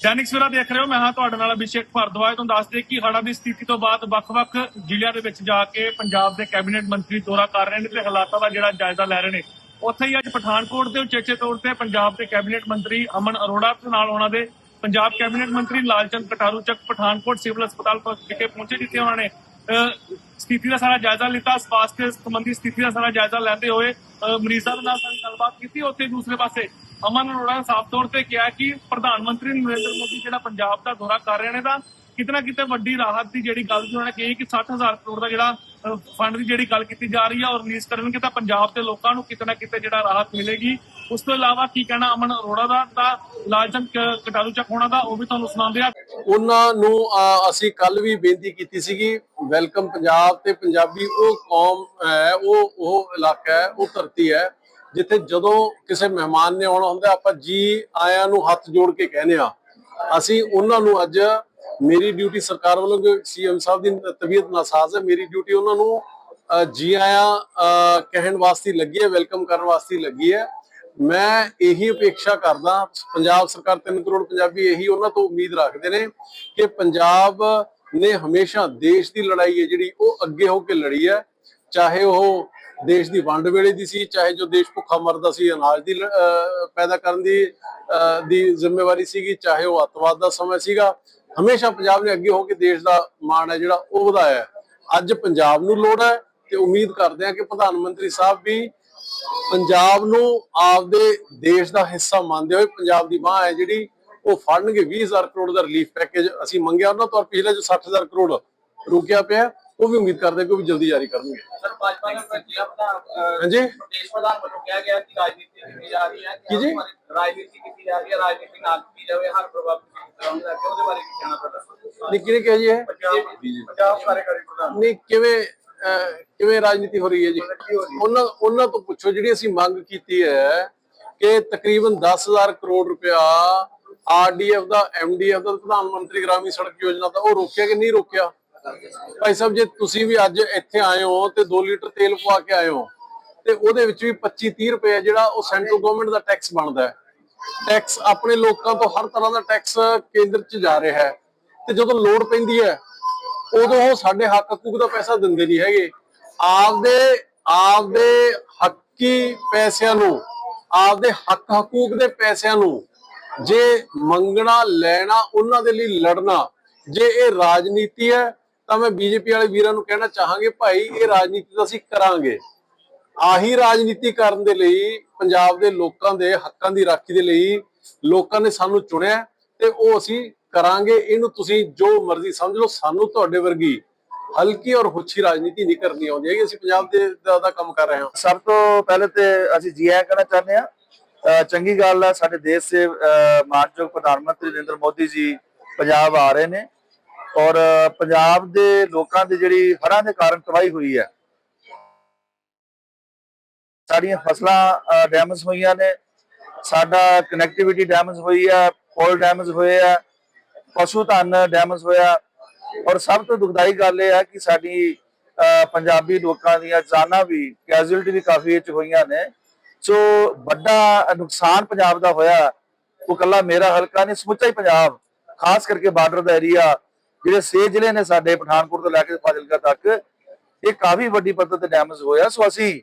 ਦੈਨਿਕ ਸਵੇਰਾ ਦੇਖ ਰਹੇ ਹੋ ਮੈਂ ਹਾਂ ਤੁਹਾਡੇ ਨਾਲ ਅਭਿਸ਼ੇਕ ਭਾਰਦਵਾਜ। ਤੁਹਾਨੂੰ ਦੱਸ ਦੇ ਕਿ ਹੜ੍ਹਾਂ ਦੀ ਸਥਿਤੀ ਤੋਂ ਬਾਅਦ ਵੱਖ-ਵੱਖ ਜ਼ਿਲ੍ਹਿਆਂ ਦੇ ਵਿੱਚ ਜਾ ਕੇ ਪੰਜਾਬ ਦੇ ਕੈਬਨਿਟ ਮੰਤਰੀ ਦੌਰਾ ਕਰ ਰਹੇ ਨੇ ਤੇ ਹਾਲਾਤਾਂ ਦਾ ਜਿਹੜਾ ਜਾਇਜ਼ਾ ਲੈ ਰਹੇ ਨੇ। ਉੱਥੇ ਹੀ ਅੱਜ ਪਠਾਨਕੋਟ ਦੇ ਉਚੇਚੇ ਤੌਰ ਤੇ ਪੰਜਾਬ ਦੇ ਕੈਬਨਿਟ ਮੰਤਰੀ ਅਮਨ ਅਰੋੜਾ ਦੇ ਨਾਲ ਉਹਨਾਂ ਦੇ ਪੰਜਾਬ ਕੈਬਨਿਟ ਮੰਤਰੀ ਲਾਲਚੰਦ ਕਟਾਰੂ ਚੱਕ ਪਠਾਨਕੋਟ ਸਿਵਲ ਹਸਪਤਾਲ ਪ- ਵਿਖੇ ਪਹੁੰਚੇ ਜਿੱਥੇ ਉਹਨਾਂ ਨੇ ਅਹ, ਸਥਿਤੀ ਦਾ ਸਾਰਾ ਜਾਇਜ਼ਾ ਲਿੱਤਾ। ਸਵਾਸਥ ਸੰਬੰਧੀ ਸਥਿਤੀ ਦਾ ਸਾਰਾ ਜਾਇਜ਼ਾ ਲੈਂਦੇ ਹੋਏ ਮਰੀਜ਼ਾਂ ਦੇ ਨਾਲ ਸਾਰੀ ਗੱਲਬਾਤ ਕੀਤੀ। ਉੱਥੇ ਦੂਸਰੇ ਪਾਸੇ ਅਮਨ ਅਰੋੜਾ ਨੇ ਸਾਫ਼ ਤੌਰ ਤੇ ਕਿਹਾ ਕਿ ਪ੍ਰਧਾਨ ਮੰਤਰੀ ਨਰਿੰਦਰ ਮੋਦੀ ਜਿਹੜਾ ਪੰਜਾਬ ਦਾ ਦੌਰਾ ਕਰ ਰਹੇ ਨੇ ਤਾਂ ਕਿਤੇ ਕਿਤੇ ਵੱਡੀ ਰਾਹਤ ਦੀ ਜਿਹੜੀ ਗੱਲ ਉਹਨਾਂ ਨੇ ਕਹੀ ਕਿ 60000 ਕਰੋੜ ਦਾ ਜਿਹੜਾ ਫੰਡ ਦੀ ਜਿਹੜੀ ਗੱਲ ਕੀਤੀ ਜਾ ਰਹੀ ਹੈ ਔਰ ਰਿਲੀਜ਼ ਕਰਨਗੇ ਤਾਂ ਪੰਜਾਬ ਦੇ ਲੋਕਾਂ ਨੂੰ ਕਿਤੇ ਕਿਤੇ ਜਿਹੜਾ ਰਾਹਤ ਮਿਲੇਗੀ। ਉਸ ਤੋਂ ਇਲਾਵਾ ਕੀ ਕਹਿਣਾ ਅਮਨ ਅਰੋੜਾ ਦਾ ਤਾਂ ਲਾਲਚੰਦ ਕਟਾਰੂ ਚੱਕ ਹੋਣਾ ਦਾ, ਉਹ ਵੀ ਤੁਹਾਨੂੰ ਸੁਣਾਉਂਦੇ ਆ। ਉਹਨਾਂ ਨੂੰ ਅਸੀਂ ਕੱਲ ਵੀ ਬੇਨਤੀ ਕੀਤੀ ਸੀਗੀ ਵੈਲਕਮ ਪੰਜਾਬ ਤੇ ਪੰਜਾਬੀ, ਉਹ ਕੌਮ ਹੈ, ਉਹ ਉਹ ਇਲਾਕਾ ਹੈ, ਉਹ ਧਰਤੀ ਹੈ। ਜਿੱਥੇ ਜਦੋਂ ਕਿਸੇ ਮਹਿਮਾਨ ਨੇ ਆਉਣਾ ਹੁੰਦਾ, ਆਪਾਂ ਜੀ ਆਇਆਂ ਨੂੰ ਹੱਥ ਜੋੜ ਕੇ ਕਹਿੰਦੇ ਆ ਅਸੀਂ ਉਹਨਾਂ ਨੂੰ ਅੱਜ ਮੇਰੀ ਡਿਊਟੀ ਸਰਕਾਰ ਵੱਲੋਂ ਸੀਐਮ ਸਾਹਿਬ ਦੀ ਤਬੀਅਤ ਨਾਸਾਜ਼ ਹੈ, ਮੇਰੀ ਡਿਊਟੀ ਉਹਨਾਂ ਨੂੰ ਜੀ ਆਇਆਂ ਕਹਿਣ ਵਾਸਤੇ ਲੱਗੀ ਹੈ ਵੈਲਕਮ ਕਰਨ ਵਾਸਤੇ ਲੱਗੀ ਹੈ। ਮੈਂ ਇਹੀ ਅਪੇક્ષਾ ਕਰਦਾ, ਪੰਜਾਬ ਸਰਕਾਰ 3 ਕਰੋੜ ਪੰਜਾਬੀ ਇਹੀ ਉਹਨਾਂ ਤੋਂ ਉਮੀਦ ਰੱਖਦੇ ਨੇ ਕਿ ਪੰਜਾਬ ਨੇ ਹਮੇਸ਼ਾ ਦੇਸ਼ ਦੀ ਲੜਾਈ ਹੈ ਜਿਹੜੀ, ਉਹ ਅੱਗੇ ਹੋ ਕੇ ਲੜੀ ਹੈ। ਚਾਹੇ ਉਹ ਦੇਸ਼ ਦੀ ਵੰਡ ਵੇਲੇ ਦੀ ਸੀ, ਚਾਹੇ ਜੋ ਦੇਸ਼ ਭੁੱਖਾ ਮਰਦਾ ਸੀ, ਅਨਾਜ ਦੀ ਪੈਦਾ ਕਰਨ ਦੀ ਦੀ ਜ਼ਿੰਮੇਵਾਰੀ ਸੀਗੀ, ਚਾਹੇ ਉਹ ਅੱਤਵਾਦ ਦਾ ਸਮਾਂ ਸੀਗਾ। ਹਮੇਸ਼ਾ ਪੰਜਾਬ ਨੇ ਅੱਗੇ ਹੋ ਕੇ ਦੇਸ਼ ਦਾ ਮਾਣ ਹੈ, ਜਿਹੜਾ ਉਹ ਵਧਾਇਆ ਅੱਜ ਪੰਜਾਬ ਨੂੰ ਲੋੜ ਹੈ ਤੇ ਉਮੀਦ ਕਰਦੇ ਹਾਂ ਕਿ ਪ੍ਰਧਾਨ ਮੰਤਰੀ ਸਾਹਿਬ ਵੀ ਪੰਜਾਬ ਨੂੰ ਆਪਦੇ ਦੇਸ਼ ਦਾ ਹਿੱਸਾ ਮੰਨਦੇ ਹੋਏ ਪੰਜਾਬ ਦੀ ਬਾਹ ਹੈ, ਜਿਹੜੀ ਉਹ ਫੜਨਗੇ 20000 ਕਰੋੜ ਦਾ ਰਿਲੀਫ ਪੈਕੇਜ ਅਸੀਂ ਮੰਗਿਆ ਉਹਨਾਂ ਤੋਂ, ਔਰ ਪਿਛਲੇ ਜੋ 60000 ਕਰੋੜ ਰੁਕਿਆ ਪਿਆ ਉਹ ਵੀ ਉਮੀਦ ਕਰਦੇ ਹਾਂ ਕਿ ਉਹ ਵੀ ਜਲਦੀ ਜਾਰੀ ਕਰਨਗੇ। ਸਰ ਭਾਜਪਾ ਦਾ ਜ਼ਿਲ੍ਹਾ ਪ੍ਰਧਾਨ ਹਾਂਜੀ? ਪ੍ਰਦੇਸ਼ ਪ੍ਰਧਾਨ ਵੱਲੋਂ ਕਿਹਾ ਗਿਆ ਕਿ ਰਾਜਨੀਤੀ ਕੀਤੀ ਜਾ ਰਹੀ ਹੈ ਕੀ ਜੀ? ਰਾਜਨੀਤੀ ਕੀਤੀ ਜਾ ਰਹੀ ਹੈ ਰਾਜਨੀਤੀ ਨਾ ਕੀਤੀ ਜਾਵੇ ਹਰ ਪ੍ਰਭਾਵਿਤ ਕਰਾਉਣ ਦਾ ਉਹਦੇ ਬਾਰੇ ਕੀ ਕਹਿਣਾ ਤੁਹਾਡਾ? ਨਹੀਂ ਕਿਹਨੇ ਕਿਹਾ ਜੀ ਇਹ? ਪੰਜਾਬ ਪੰਜਾਬ ਕਾਰਜਕਾਰੀ ਪ੍ਰਧਾਨ। ਨਹੀਂ ਕਿਵੇਂ ਕਿਵੇਂ ਰਾਜਨੀਤੀ ਹੋ ਰਹੀ ਹੈ ਜੀ? ਉਹਨਾਂ ਉਹਨਾਂ ਤੋਂ ਪੁੱਛੋ ਜਿਹੜੀ ਅਸੀਂ ਮੰਗ ਕੀਤੀ ਹੈ ਕਿ ਤਕਰੀਬਨ 10000 ਕਰੋੜ ਰੁਪਇਆ ਆਰਡੀਐਫ ਦਾ ਐਮਡੀਐਫ ਦਾ ਪ੍ਰਧਾਨ ਮੰਤਰੀ ਗ੍ਰਾਮੀਣ ਸੜਕ ਯੋਜਨਾ ਦਾ ਉਹ ਰੋਕਿਆ ਕਿ ਨਹੀਂ ਰੋਕਿਆ? ਭਾਈ ਸਾਹਿਬ, ਜੇ ਤੁਸੀਂ ਵੀ ਅੱਜ ਇੱਥੇ ਆਏ ਹੋ ਤੇ 2 ਲੀਟਰ ਤੇਲ ਪਵਾ ਕੇ ਆਏ ਹੋ, ਤੇ ਉਹਦੇ ਵਿੱਚ ਵੀ 25 30 ਰੁਪਏ ਜਿਹੜਾ ਉਹ ਸੈਂਟਰਲ ਗਵਰਨਮੈਂਟ ਦਾ ਟੈਕਸ ਬਣਦਾ ਹੈ। ਟੈਕਸ ਆਪਣੇ ਲੋਕਾਂ ਤੋਂ ਹਰ ਤਰ੍ਹਾਂ ਦਾ ਟੈਕਸ ਕੇਂਦਰ 'ਚ ਜਾ ਰਿਹਾ ਹੈ। ਤੇ ਜਦੋਂ ਲੋੜ ਪੈਂਦੀ ਹੈ, ਉਦੋਂ ਉਹ ਸਾਡੇ ਹੱਕ ਹਕੂਕ ਦਾ ਪੈਸਾ ਦਿੰਦੇ ਨਹੀਂ ਹੈਗੇ। ਆਪਦੇ ਆਪਦੇ ਹੱਕੀ ਪੈਸਿਆਂ ਨੂੰ, ਆਪਦੇ ਹੱਕ ਹਕੂਕ ਦੇ ਪੈਸਿਆਂ ਨੂੰ ਜੇ ਮੰਗਣਾ, ਲੈਣਾ, ਉਹਨਾਂ ਦੇ ਲਈ ਲੜਨਾ, ਜੇ ਇਹ ਰਾਜਨੀਤੀ ਹੈ ਤਾਂ ਮੈਂ ਬੀਜੇਪੀ ਵਾਲੇ ਵੀਰਾਂ ਨੂੰ ਕਹਿਣਾ ਚਾਹਾਂਗੇ ਭਾਈ ਇਹ ਰਾਜਨੀਤੀ ਤਾਂ ਅਸੀਂ ਕਰਾਂਗੇ। ਆਹੀ ਰਾਜਨੀਤੀ ਕਰਨ ਦੇ ਲਈ ਪੰਜਾਬ ਦੇ ਲੋਕਾਂ ਦੇ ਹੱਕਾਂ ਦੀ ਰਾਖੀ ਦੇ ਲਈ ਲੋਕਾਂ ਨੇ ਸਾਨੂੰ ਚੁਣਿਆ ਤੇ ਉਹ ਅਸੀਂ ਕਰਾਂਗੇ। ਇਹਨੂੰ ਤੁਸੀਂ ਜੋ ਮਰਜ਼ੀ ਸਮਝ ਲਓ ਸਾਨੂੰ ਤੁਹਾਡੇ ਵਰਗੀ ਹਲਕੀ ਔਰ ਹੁੱਛੀ ਰਾਜਨੀਤੀ ਨਹੀਂ ਕਰਨੀ ਆਉਂਦੀ ਹੈਗੀ। ਅਸੀਂ ਪੰਜਾਬ ਦੇ ਦਾ, ਕੰਮ ਕਰ ਰਹੇ ਹਾਂ। ਸਭ ਤੋਂ ਪਹਿਲੇ ਤੇ ਅਸੀਂ ਜੀ ਆਇਆਂ ਕਹਿਣਾ ਚਾਹੁੰਦੇ ਹਾਂ ਚੰਗੀ ਗੱਲ ਹੈ ਸਾਡੇ ਦੇਸ਼ ਦੇ ਮਾਨਯੋਗ ਪ੍ਰਧਾਨ ਮੰਤਰੀ ਨਰਿੰਦਰ ਮੋਦੀ ਜੀ ਪੰਜਾਬ ਆ ਰਹੇ ਨੇ। ਔਰ ਪੰਜਾਬ ਦੇ ਲੋਕਾਂ ਦੀ ਜਿਹੜੀ ਹੜ੍ਹਾਂ ਦੇ ਕਾਰਨ ਤਬਾਹੀ ਹੋਈ ਹੈ। ਸਾਡੀਆਂ ਫਸਲਾਂ ਡੈਮੇਜ ਹੋਈਆਂ ਨੇ। ਸਾਡਾ ਕਨੈਕਟੀਵਿਟੀ ਡੈਮੇਜ ਹੋਈ ਹੈ ਪੁਲ ਡੈਮੇਜ ਹੋਏ ਆ ਪਸ਼ੂ ਧਨ ਡੈਮੇਜ ਹੋਇਆ। ਔਰ ਸਭ ਤੋਂ ਦੁਖਦਾਈ ਗੱਲ ਇਹ ਹੈ ਕਿ ਸਾਡੀ ਅਹ, ਪੰਜਾਬੀ ਲੋਕਾਂ ਦੀਆਂ ਜਾਨਾਂ ਵੀ ਕੈਜੂਅਲਟੀ ਵੀ ਕਾਫੀ ਇਹ 'ਚ ਹੋਈਆਂ ਨੇ। ਸੋ ਵੱਡਾ ਨੁਕਸਾਨ ਪੰਜਾਬ ਦਾ ਹੋਇਆ। ਉਹ ਕੱਲਾ ਮੇਰਾ ਹਲਕਾ ਨਹੀਂ ਸਮੁੱਚਾ ਹੀ ਪੰਜਾਬ ਖਾਸ ਕਰਕੇ ਬਾਰਡਰ ਦਾ ਏਰੀਆ ਜਿਹੜੇ ਛੇ ਜ਼ਿਲ੍ਹੇ ਨੇ ਸਾਡੇ ਪਠਾਨਕੋਟ ਤੋਂ ਲੈ ਕੇ ਫਾਜ਼ਿਲਕਾ ਤੱਕ ਇਹ ਕਾਫੀ ਵੱਡੀ ਪੱਧਰ ਤੇ ਡੈਮੇਜ ਹੋਇਆ। ਸੋ ਅਸੀਂ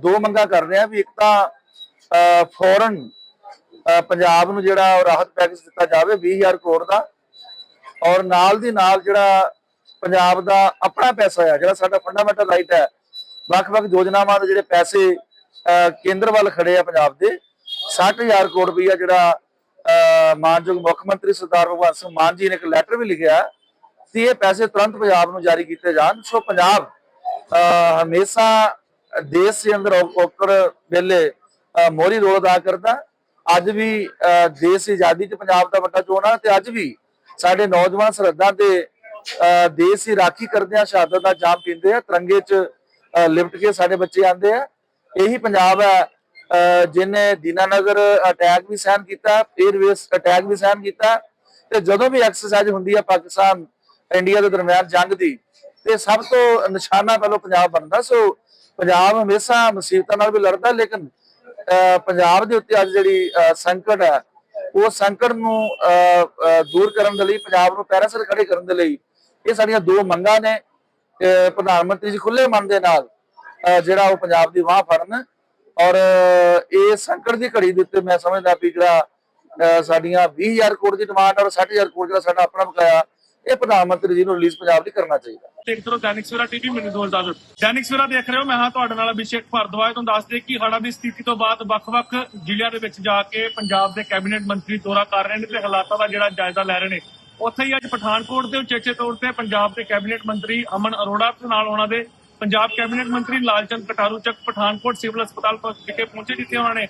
ਦੋ ਮੰਗਾਂ ਕਰ ਰਹੇ ਹਾਂ ਵੀ ਇੱਕ ਤਾਂ ਫੌਰਨ ਪੰਜਾਬ ਨੂੰ ਜਿਹੜਾ ਰਾਹਤ ਪੈਕੇਜ ਦਿੱਤਾ ਜਾਵੇ 20000 ਕਰੋੜ ਦਾ। ਔਰ ਨਾਲ ਦੀ ਨਾਲ ਜਿਹੜਾ ਪੰਜਾਬ ਦਾ ਆਪਣਾ ਪੈਸਾ ਹੈ ਜਿਹੜਾ ਸਾਡਾ ਫੰਡਾਮੈਂਟਲ ਰਾਈਟ ਹੈ ਵੱਖ-ਵੱਖ ਯੋਜਨਾਵਾਂ ਦੇ ਜਿਹੜੇ ਪੈਸੇ ਕੇਂਦਰ ਵੱਲ ਖੜੇ ਆ ਪੰਜਾਬ ਦੇ 60000 ਕਰੋੜ ਰੁਪਈਆ ਜਿਹੜਾ ਅਹ, ਮਾਨਯੋਗ ਮੁੱਖ ਮੰਤਰੀ ਸਰਦਾਰ ਭਗਵੰਤ ਸਿੰਘ ਮਾਨ ਜੀ ਨੇ ਇੱਕ ਲੈਟਰ ਵੀ ਲਿਖਿਆ। ਕਿ ਇਹ ਪੈਸੇ ਤੁਰੰਤ ਪੰਜਾਬ ਨੂੰ ਜਾਰੀ ਕੀਤੇ ਜਾਣ। ਸੋ ਪੰਜਾਬ ਹਮੇਸ਼ਾ ਦੇਸ਼ ਦੇ ਅੰਦਰ ਔਕੜ ਵੇਲੇ ਅਹ, ਰੋਲ ਅਦਾ ਕਰਦਾ। ਅੱਜ ਵੀ ਦੇਸ਼ ਦੀ ਆਜ਼ਾਦੀ 'ਚ ਪੰਜਾਬ ਦਾ ਵੱਡਾ ਚੋਣ ਤੇ ਅੱਜ ਵੀ ਸਾਡੇ ਨੌਜਵਾਨ ਸਰਹੱਦਾਂ ਤੇ ਦੇਸ਼ ਦੀ ਰਾਖੀ ਕਰਦੇ ਆ ਸ਼ਹਾਦਤ ਦਾ ਜਾਮ ਪੀਂਦੇ ਆ ਤਿਰੰਗੇ 'ਚ ਲਿਪਟ ਕੇ ਸਾਡੇ ਬੱਚੇ ਆਂਦੇ ਆ। ਇਹੀ ਪੰਜਾਬ ਹੈ ਅਹ, ਜਿਹਨੇ ਦੀਨਾਨਗਰ ਅਟੈਕ ਵੀ ਸਹਿਨ ਕੀਤਾ 에ਅਰਵੇਸ ਅਟੈਕ ਵੀ ਸਹਿਨ ਕੀਤਾ। ਤੇ ਜਦੋਂ ਵੀ ਐਕਸਰਸਾਈਜ਼ ਹੁੰਦੀ ਆ ਪਾਕਿਸਤਾਨ ਇੰਡੀਆ ਦੇ ਦਰਮਿਆਨ ਜੰਗ ਦੀ ਤੇ ਸਭ ਤੋਂ ਨਿਸ਼ਾਨਾ ਪਹਿਲਾਂ ਪੰਜਾਬ ਬਣਦਾ। ਸੋ ਪੰਜਾਬ ਹਮੇਸ਼ਾ ਮੁਸੀਬਤਾਂ ਨਾਲ ਵੀ ਲੜਦਾ ਲੇਕਿਨ ਪੰਜਾਬ ਦੇ ਉੱਤੇ ਅੱਜ ਜਿਹੜੀ ਸੰਕਟ ਹੈ ਉਹ ਸੰਕਟ ਨੂੰ ਦੂਰ ਕਰਨ ਦੇ ਲਈ ਪੰਜਾਬ ਨੂੰ ਪੈਰਾਂ ਸਿਰ ਖੜੇ ਕਰਨ ਦੇ ਲਈ ਇਹ ਸਾਡੀਆਂ ਦੋ ਮੰਗਾਂ ਨੇ। ਪ੍ਰਧਾਨ ਮੰਤਰੀ ਜੀ ਖੁੱਲੇ ਮਨ ਦੇ ਨਾਲ ਜਿਹੜਾ ਉਹ ਪੰਜਾਬ ਦੀ ਬਾਹ ਫੜਨ ਔਰ ਇਹ ਸੰਕਟ ਦੀ ਘੜੀ ਦੇ ਉੱਤੇ ਮੈਂ ਸਮਝਦਾ ਵੀ ਜਿਹੜਾ ਅਹ, ਸਾਡੀਆਂ 20000 ਕਰੋੜ ਦੀ ਡਿਮਾਂਡ ਔਰ 60000 ਕਰੋੜ ਜਿਹੜਾ ਸਾਡਾ ਆਪਣਾ ਬਕਾਇਆ ਇਹ ਪ੍ਰਧਾਨ ਮੰਤਰੀ ਜੀ ਨੂੰ ਰਿਲੀਜ਼ ਪੰਜਾਬ ਦੀ ਕਰਨਾ ਚਾਹੀਦਾ। ਦੇਖ ਕਰੋ ਦੈਨਿਕ ਸਵੇਰਾ ਟੀਵੀ ਮੈਨੂੰ ਦੋ ਦੈਨਿਕ ਸਵੇਰਾ ਦੇਖ ਰਹੇ ਹੋ, ਮੈਂ ਹਾਂ ਤੁਹਾਡੇ ਨਾਲ ਅਭਿਸ਼ੇਕ ਭਾਰਦਵਾਜ ਤੁਹਾਨੂੰ ਦੱਸ ਦੇ ਕਿ ਹੜ੍ਹਾਂ ਦੀ ਸਥਿਤੀ ਤੋਂ ਬਾਅਦ ਵੱਖ-ਵੱਖ ਜ਼ਿਲ੍ਹਿਆਂ ਦੇ ਵਿੱਚ ਜਾ ਕੇ ਪੰਜਾਬ ਦੇ ਕੈਬਨਿਟ ਮੰਤਰੀ ਦੌਰਾ ਕਰ ਰਹੇ ਨੇ ਤੇ ਹਾਲਾਤਾਂ ਦਾ ਜਿਹੜਾ ਜਾਇਜ਼ਾ ਲੈ ਰਹੇ ਨੇ। ਉੱਥੇ ਹੀ ਅੱਜ ਪਠਾਨਕੋਟ ਦੇ ਉਚੇਚੇ ਤੌਰ ਤੇ ਪੰਜਾਬ ਦੇ ਕੈਬਨਿਟ ਮੰਤਰੀ ਅਮਨ ਅਰੋੜਾ ਤੇ ਨਾਲ ਉਹਨਾਂ ਦੇ ਪੰਜਾਬ ਕੈਬਨਿਟ ਮੰਤਰੀ ਲਾਲਚੰਦ ਕਟਾਰੂ ਚੱਕ ਪਠਾਨਕੋਟ ਸਿਵਲ ਹਸਪਤਾਲ ਪਰ ਵਿਖੇ ਪਹੁੰਚੇ, ਜਿੱਥੇ ਉਹਨਾਂ ਨੇ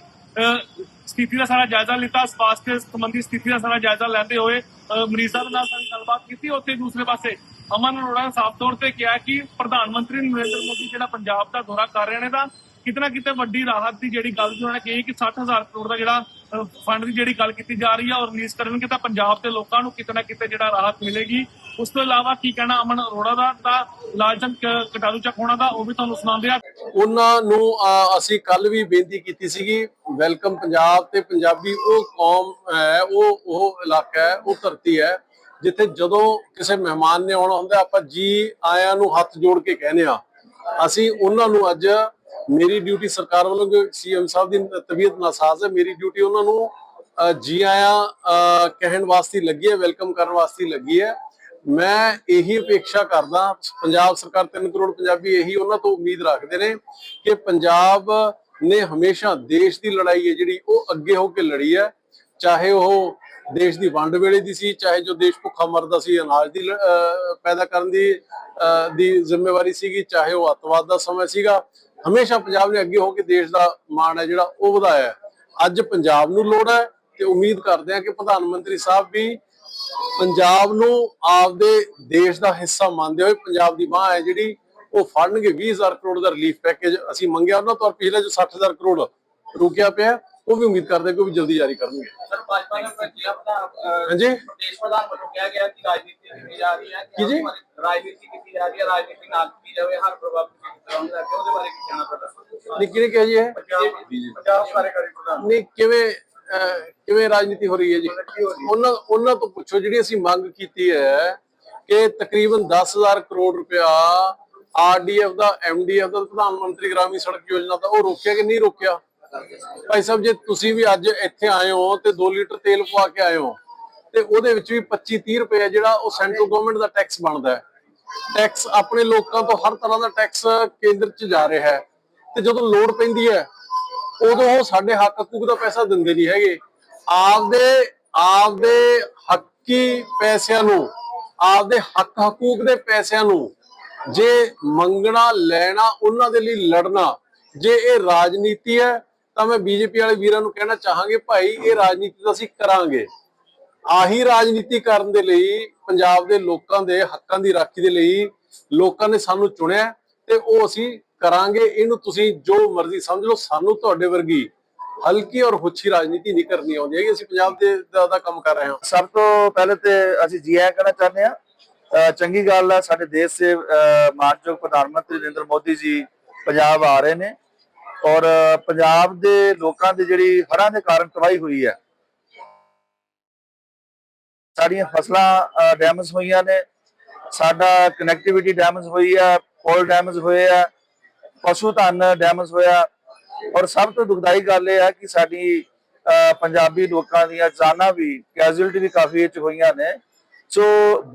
ਸਥਿਤੀ ਦਾ ਸਾਰਾ ਜਾਇਜ਼ਾ ਲਿੱਤਾ। ਸਵਾਸਥ ਸੰਬੰਧੀ ਸਥਿਤੀ ਦਾ ਸਾਰਾ ਜਾਇਜ਼ਾ ਲੈਂਦੇ ਹੋਏ ਮਰੀਜ਼ਾਂ ਦੇ ਨਾਲ ਸਾਡੀ ਗੱਲਬਾਤ ਕੀਤੀ, ਉੱਥੇ ਦੂਸਰੇ ਪਾਸੇ ਅਮਨ ਅਰੋੜਾ ਨੇ ਸਾਫ਼ ਤੌਰ ਤੇ ਕਿਹਾ ਕਿ ਪ੍ਰਧਾਨ ਮੰਤਰੀ ਨਰਿੰਦਰ ਮੋਦੀ ਜਿਹੜਾ ਪੰਜਾਬ ਦਾ ਦੌਰਾ ਕਰ ਰਹੇ ਨੇ ਤਾਂ ਕਿਤੇ ਨਾ ਕਿਤੇ ਵੱਡੀ ਰਾਹਤ ਦੀ ਜਿਹੜੀ ਗੱਲ ਉਹਨਾਂ ਨੇ ਕਹੀ ਕਿ 60000 ਕਰੋੜ ਦਾ ਜਿਹੜਾ ਫੰਡ ਦੀ ਜਿਹੜੀ ਗੱਲ ਕੀਤੀ ਜਾ ਰਹੀ ਹੈ ਔਰ ਰਿਲੀਜ਼ ਕਰਨਗੇ ਤਾਂ ਪੰਜਾਬ ਦੇ ਲੋਕਾਂ ਨੂੰ ਕਿਤੇ ਨਾ ਕਿਤੇ ਜਿਹੜਾ ਰਾਹਤ ਮਿਲੇਗੀ। ਉਸ ਤੋਂ ਇਲਾਵਾ ਕੀ ਕਹਿਣਾ ਅਮਨ ਅਰੋੜਾ ਦਾ, ਤਾਂ ਲਾਲਚੰਦ ਕ- ਕਟਾਰੂ ਚੱਕ ਹੋਣਾ ਦਾ, ਉਹ ਵੀ ਤੁਹਾਨੂੰ ਸੁਣਾਉਂਦੇ ਆ। ਉਹਨਾਂ ਨੂੰ ਅਹ, ਅਸੀਂ ਕੱਲ ਵੀ ਬੇਨਤੀ ਕੀਤੀ ਸੀਗੀ ਵੈਲਕਮ ਪੰਜਾਬ ਤੇ ਪੰਜਾਬੀ ਉਹ ਕੌਮ ਹੈ ਉਹ ਉਹ ਇਲਾਕਾ ਹੈ ਉਹ ਧਰਤੀ ਹੈ ਜਿੱਥੇ ਜਦੋਂ ਕਿਸੇ ਮਹਿਮਾਨ ਨੇ ਆਉਣਾ ਹੁੰਦਾ ਆਪਾਂ ਜੀ ਆਇਆਂ ਨੂੰ ਹੱਥ ਜੋੜ ਕੇ ਕਹਿੰਦੇ ਆ ਅਸੀਂ ਉਹਨਾਂ ਨੂੰ ਅੱਜ ਮੇਰੀ ਡਿਊਟੀ ਸਰਕਾਰ ਵੱਲੋਂ ਸੀਐਮ ਸਾਹਿਬ ਦੀ ਤਬੀਅਤ ਨਾਸਾਜ਼ ਹੈ ਮੇਰੀ ਡਿਊਟੀ ਉਹਨਾਂ ਨੂੰ ਜੀ ਆਇਆਂ ਕਹਿਣ ਵਾਸਤੇ ਲੱਗੀ ਹੈ ਵੈਲਕਮ ਕਰਨ ਵਾਸਤੇ ਲੱਗੀ ਹੈ। ਮੈਂ ਇਹੀ ਅਪੇક્ષਾ ਕਰਦਾ, ਪੰਜਾਬ ਸਰਕਾਰ 3 ਕਰੋੜ ਪੰਜਾਬੀ ਇਹੀ ਉਹਨਾਂ ਤੋਂ ਉਮੀਦ ਰੱਖਦੇ ਨੇ ਕਿ ਪੰਜਾਬ ਨੇ ਹਮੇਸ਼ਾ ਦੇਸ਼ ਦੀ ਲੜਾਈ ਹੈ ਜਿਹੜੀ ਉਹ ਅੱਗੇ ਹੋ ਕੇ ਲੜੀ ਹੈ। ਚਾਹੇ ਉਹ ਦੇਸ਼ ਦੀ ਵੰਡ ਵੇਲੇ ਦੀ ਸੀ, ਚਾਹੇ ਜੋ ਦੇਸ਼ ਭੁੱਖਾ ਮਰਦਾ ਸੀ, ਅਨਾਜ ਦੀ ਪੈਦਾ ਕਰਨ ਦੀ, ਅਹ, ਦੀ ਜ਼ਿੰਮੇਵਾਰੀ ਸੀਗੀ, ਚਾਹੇ ਉਹ ਅੱਤਵਾਦ ਦਾ ਸਮਾਂ ਸੀਗਾ, ਹਮੇਸ਼ਾ ਪੰਜਾਬ ਨੇ ਅੱਗੇ ਹੋ ਕੇ ਦੇਸ਼ ਦਾ ਮਾਣ ਹੈ ਜਿਹੜਾ ਉਹ ਵਧਾਇਆ ਅੱਜ ਪੰਜਾਬ ਨੂੰ ਲੋੜ ਹੈ ਤੇ ਉਮੀਦ ਕਰਦੇ ਹਾਂ ਕਿ ਪ੍ਰਧਾਨ ਮੰਤਰੀ ਸਾਹਿਬ ਵੀ ਪੰਜਾਬ ਨੂੰ ਆਪਦੇ ਦੇਸ਼ ਦਾ ਹਿੱਸਾ ਮੰਨਦੇ ਹੋਏ ਪੰਜਾਬ ਦੀ ਬਾਹ ਹੈ ਜਿਹੜੀ ਉਹ ਫੜਨਗੇ 20000 ਕਰੋੜ ਦਾ ਰਿਲੀਫ ਪੈਕੇਜ ਅਸੀਂ ਮੰਗਿਆ ਉਹਨਾਂ ਤੋਂ ਪਿਛਲੇ ਜੋ 60000 ਕਰੋੜ ਰੁਕਿਆ ਪਿਆ ਉਹ ਵੀ ਉਮੀਦ ਕਰਦੇ ਕਿ ਉਹ ਵੀ ਜਲਦੀ ਜਾਰੀ ਕਰਨਗੇ। ਸਰ ਭਾਜਪਾ ਦਾ ਜ਼ਿਲ੍ਹਾ ਪ੍ਰਧਾਨ ਹਾਂਜੀ? ਪ੍ਰਦੇਸ਼ ਪ੍ਰਧਾਨ ਵੱਲੋਂ ਕਿਹਾ ਗਿਆ ਕਿ ਰਾਜਨੀਤੀ ਕੀਤੀ ਜਾ ਰਹੀ ਹੈ ਕੀ ਜੀ? ਰਾਜਨੀਤੀ ਕੀਤੀ ਜਾ ਰਹੀ ਹੈ ਰਾਜਨੀਤੀ ਨਾਲ ਕੀਤੀ ਜਾਵੇ ਹਰ ਪ੍ਰਭਾਵਿਤ ਕੀਤਾ ਹੁੰਦਾ ਹੈ ਉਹਦੇ ਬਾਰੇ ਕੀ ਕਹਿਣਾ ਤੁਹਾਡਾ? ਨਿੱਕੀ ਨੇ ਕਿਹਾ ਜੀ ਇਹ? ਪੰਜਾਬ ਪੰਜਾਬ ਕਾਰਜਕਾਰੀ ਪ੍ਰਧਾਨ। ਨਹੀਂ ਕਿਵੇਂ ਅਹ, ਕਿਵੇਂ ਰਾਜਨੀਤੀ ਹੋ ਰਹੀ ਹੈ ਜੀ? ਉਹਨਾਂ ਉਹਨਾਂ ਤੋਂ ਪੁੱਛੋ ਜਿਹੜੀ ਅਸੀਂ ਮੰਗ ਕੀਤੀ ਹੈ ਕਿ ਤਕਰੀਬਨ 10000 ਕਰੋੜ ਰੁਪਇਆ ਆਰਡੀਐਫ ਦਾ ਐਮਡੀਐਫ ਦਾ ਪ੍ਰਧਾਨ ਮੰਤਰੀ ਗ੍ਰਾਮੀਣ ਸੜਕ ਯੋਜਨਾ ਦਾ ਉਹ ਰੋਕਿਆ ਕਿ ਨਹੀਂ ਰੋਕਿਆ? ਭਾਈ ਸਾਹਿਬ ਜੇ ਤੁਸੀਂ ਵੀ ਅੱਜ ਇੱਥੇ ਆਏ ਹੋ ਤੇ 2 ਲੀਟਰ ਤੇਲ ਪਵਾ ਕੇ ਆਏ ਹੋ ਤੇ ਉਹਦੇ ਵਿੱਚ ਵੀ 25 30 ਰੁਪਏ ਜਿਹੜਾ ਉਹ ਸੈਂਟਰਲ ਗਵਰਨਮੈਂਟ ਦਾ ਟੈਕਸ ਬਣਦਾ ਹੈ। ਟੈਕਸ ਆਪਣੇ ਲੋਕਾਂ ਤੋਂ ਹਰ ਤਰ੍ਹਾਂ ਦਾ ਟੈਕਸ ਕੇਂਦਰ 'ਚ ਜਾ ਰਿਹਾ ਹੈ। ਤੇ ਜਦੋਂ ਲੋੜ ਪੈਂਦੀ ਹੈ ਉਦੋਂ ਉਹ ਸਾਡੇ ਹੱਕ ਹਕੂਕ ਦਾ ਪੈਸਾ ਦਿੰਦੇ ਨਹੀਂ ਹੈਗੇ। ਆਪਦੇ ਆਪਦੇ ਹੱਕੀ ਪੈਸਿਆਂ ਨੂੰ, ਆਪਦੇ ਹੱਕ ਹਕੂਕ ਦੇ ਪੈਸਿਆਂ ਨੂੰ ਜੇ ਮੰਗਣਾ, ਲੈਣਾ, ਉਹਨਾਂ ਦੇ ਲਈ ਲੜਨਾ, ਜੇ ਇਹ ਰਾਜਨੀਤੀ ਹੈ, ਤਾਂ ਮੈਂ ਬੀਜੇਪੀ ਵਾਲੇ ਵੀਰਾਂ ਨੂੰ ਕਹਿਣਾ ਚਾਹਾਂਗੇ, ਭਾਈ, ਇਹ ਰਾਜਨੀਤੀ ਤਾਂ ਅਸੀਂ ਕਰਾਂਗੇ। ਆਹੀ ਰਾਜਨੀਤੀ ਕਰਨ ਦੇ ਲਈ, ਪੰਜਾਬ ਦੇ ਲੋਕਾਂ ਦੇ ਹੱਕਾਂ ਦੀ ਰਾਖੀ ਦੇ ਲਈ ਲੋਕਾਂ ਨੇ ਸਾਨੂੰ ਚੁਣਿਆ ਤੇ ਉਹ ਅਸੀਂ ਕਰਾਂਗੇ ਇਹਨੂੰ ਤੁਸੀਂ ਜੋ ਮਰਜ਼ੀ ਸਮਝ ਲਓ ਸਾਨੂੰ ਤੁਹਾਡੇ ਵਰਗੀ ਹਲਕੀ ਔਰ ਹੁੱਛੀ ਰਾਜਨੀਤੀ ਨਹੀਂ ਕਰਨੀ ਆਉਂਦੀ ਹੈਗੀ। ਅਸੀਂ ਪੰਜਾਬ ਦੇ ਦਾ, ਕੰਮ ਕਰ ਰਹੇ ਹਾਂ। ਸਭ ਤੋਂ ਪਹਿਲੇ ਤੇ ਅਸੀਂ ਜੀ ਕਹਿਣਾ ਚਾਹੁੰਦੇ ਆ ਚੰਗੀ ਗੱਲ ਹੈ ਸਾਡੇ ਦੇਸ਼ ਦੇ ਮਾਨਯੋਗ ਪ੍ਰਧਾਨ ਮੰਤਰੀ ਨਰਿੰਦਰ ਮੋਦੀ ਜੀ ਪੰਜਾਬ ਆ ਰਹੇ ਨੇ ਔਰ ਪੰਜਾਬ ਦੇ ਲੋਕਾਂ ਦੀ ਜਿਹੜੀ ਹੜ੍ਹਾਂ ਦੇ ਕਾਰਨ ਤਬਾਹੀ ਹੋਈ ਹੈ ਸਾਡੀਆਂ ਫਸਲਾਂ ਡੈਮੇਜ ਹੋਈਆਂ ਨੇ ਸਾਡਾ ਕਨੈਕਟੀਵਿਟੀ ਡੈਮੇਜ ਹੋਈ ਹੈ ਪੁਲ ਡੈਮੇਜ ਹੋਏ ਆ ਪਸ਼ੂ ਧਨ ਡੈਮੇਜ ਹੋਇਆ। ਔਰ ਸਭ ਤੋਂ ਦੁਖਦਾਈ ਗੱਲ ਇਹ ਹੈ ਕਿ ਸਾਡੀ ਪੰਜਾਬੀ ਲੋਕਾਂ ਦੀਆਂ ਜਾਨਾਂ ਵੀ ਕੈਜੂਅਲਟੀ ਵੀ ਕਾਫੀ ਇਹ 'ਚ ਹੋਈਆਂ ਨੇ। ਸੋ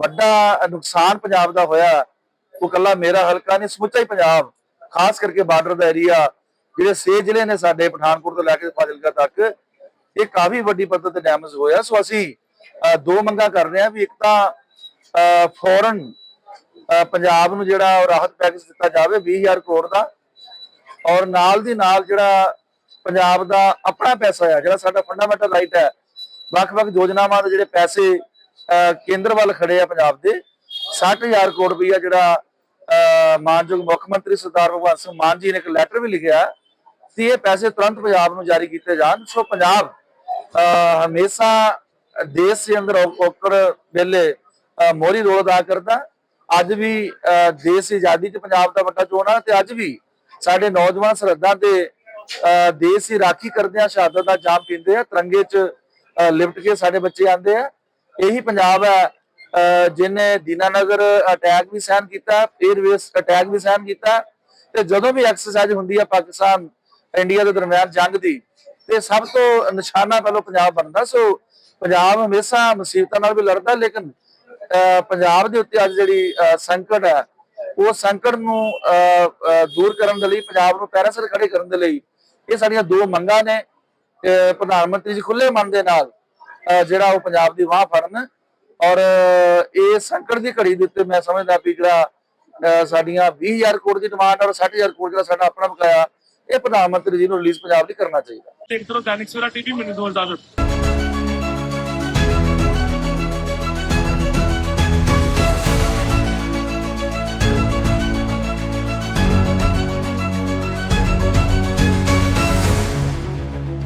ਵੱਡਾ ਨੁਕਸਾਨ ਪੰਜਾਬ ਦਾ ਹੋਇਆ। ਉਹ ਕੱਲਾ ਮੇਰਾ ਹਲਕਾ ਨਹੀਂ, ਸਮੁੱਚਾ ਹੀ ਪੰਜਾਬ, ਖਾਸ ਕਰਕੇ ਬਾਰਡਰ ਦਾ ਏਰੀਆ ਜਿਹੜੇ ਛੇ ਜ਼ਿਲ੍ਹੇ ਨੇ ਸਾਡੇ ਪਠਾਨਕੋਟ ਤੋਂ ਲੈ ਕੇ ਫਾਜ਼ਿਲਕਾ ਤੱਕ, ਇਹ ਕਾਫੀ ਵੱਡੀ ਪੱਧਰ ਤੇ ਡੈਮੇਜ ਹੋਇਆ। ਸੋ ਅਸੀਂ ਦੋ ਮੰਗਾਂ ਕਰ ਰਹੇ ਹਾਂ ਵੀ ਇੱਕ ਤਾਂ ਫੌਰਨ ਪੰਜਾਬ ਨੂੰ ਜਿਹੜਾ ਰਾਹਤ ਪੈਕੇਜ ਦਿੱਤਾ ਜਾਵੇ 20000 ਕਰੋੜ ਦਾ। ਔਰ ਨਾਲ ਦੀ ਨਾਲ ਜਿਹੜਾ ਪੰਜਾਬ ਦਾ ਆਪਣਾ ਪੈਸਾ ਹੈ ਜਿਹੜਾ ਸਾਡਾ ਫੰਡਾਮੈਂਟਲ ਰਾਈਟ ਹੈ ਵੱਖ-ਵੱਖ ਯੋਜਨਾਵਾਂ ਦੇ ਜਿਹੜੇ ਪੈਸੇ ਕੇਂਦਰ ਵੱਲ ਖੜੇ ਆ ਪੰਜਾਬ ਦੇ 60000 ਕਰੋੜ ਰੁਪਈਆ ਜਿਹੜਾ ਮਾਨਯੋਗ ਮੁੱਖ ਮੰਤਰੀ ਸਰਦਾਰ ਭਗਵੰਤ ਸਿੰਘ ਮਾਨ ਜੀ ਨੇ ਇੱਕ ਲੈਟਰ ਵੀ ਲਿਖਿਆ ਕਿ ਇਹ ਪੈਸੇ ਤੁਰੰਤ ਪੰਜਾਬ ਨੂੰ ਜਾਰੀ ਕੀਤੇ ਜਾਣ। ਸੋ ਪੰਜਾਬ ਹਮੇਸ਼ਾ ਦੇਸ਼ ਦੇ ਅੰਦਰ ਔ- ਔਕੜ ਵੇਲੇ ਅਹ, ਮੋਹਰੀ ਰੋਲ ਅਦਾ ਕਰਦਾ ਅੱਜ ਵੀ ਦੇਸ਼ ਦੀ ਆਜ਼ਾਦੀ ਚ ਪੰਜਾਬ ਦਾ ਵੱਡਾ ਚੋਣ ਆ ਤੇ ਅੱਜ ਵੀ ਸਾਡੇ ਨੌਜਵਾਨ ਸਰਹੱਦਾਂ ਤੇ ਦੇਸ਼ ਦੀ ਰਾਖੀ ਕਰਦੇ ਆ ਸ਼ਹਾਦਤ ਦਾ ਜਾਮ ਪੀਂਦੇ ਆ ਤਿਰੰਗੇ ਚ ਲਿਪਟ ਕੇ ਸਾਡੇ ਬੱਚੇ ਆਂਦੇ ਆ। ਇਹੀ ਪੰਜਾਬ ਹੈ ਅਹ, ਦੀਨਾਨਗਰ ਅਟੈਕ ਵੀ ਸਹਿਨ ਕੀਤਾ 에ਅਰਵੇਸ ਅਟੈਕ ਵੀ ਸਹਿਨ ਕੀਤਾ ਤੇ ਜਦੋਂ ਵੀ ਐਕਸਰਸਾਈਜ਼ ਹੁੰਦੀ ਹੈ ਪਾਕਿਸਤਾਨ ਇੰਡੀਆ ਦੇ ਦਰਮਿਆਨ ਜੰਗ ਦੀ ਤੇ ਸਭ ਤੋਂ ਨਿਸ਼ਾਨਾ ਪਹਿਲਾਂ ਪੰਜਾਬ ਬਣਦਾ। ਸੋ ਪੰਜਾਬ ਹਮੇਸ਼ਾ ਮੁਸੀਬਤਾਂ ਨਾਲ ਵੀ ਲੜਦਾ ਲੇਕਿਨ ਪੰਜਾਬ ਦੇ ਉੱਤੇ ਅੱਜ ਜਿਹੜੀ ਸੰਕਟ ਹੈ ਉਹ ਸੰਕਟ ਨੂੰ ਦੂਰ ਕਰਨ ਦੇ ਲਈ ਪੰਜਾਬ ਨੂੰ ਪੈਰਾਂ ਸਿਰ ਖੜੇ ਕਰਨ ਦੇ ਲਈ ਇਹ ਸਾਡੀਆਂ ਦੋ ਮੰਗਾਂ ਨੇ ਪ੍ਰਧਾਨ ਮੰਤਰੀ ਜੀ ਖੁੱਲੇ ਮਨ ਦੇ ਨਾਲ ਜਿਹੜਾ ਉਹ ਪੰਜਾਬ ਦੀ ਬਾਹ ਫੜਨ ਔਰ ਇਹ ਸੰਕਟ ਦੀ ਘੜੀ ਦੇ ਉੱਤੇ ਮੈਂ ਸਮਝਦਾ ਵੀ ਜਿਹੜਾ ਅਹ, ਸਾਡੀਆਂ 20000 ਕਰੋੜ ਦੀ ਡਿਮਾਂਡ ਔਰ 60000 ਕਰੋੜ ਜਿਹੜਾ ਸਾਡਾ ਆਪਣਾ ਬਕਾਇਆ ਇਹ ਪ੍ਰਧਾਨ ਮੰਤਰੀ ਜੀ ਨੂੰ ਰਿਲੀਜ਼ ਪੰਜਾਬ ਦੀ ਕਰਨਾ ਚਾਹੀਦਾ। ਦੇਖਦੇ ਰਹੋ ਦੈਨਿਕ ਸਵੇਰਾ ਟੀਵੀ ਮੈਨੂੰ ਦੋਸਤ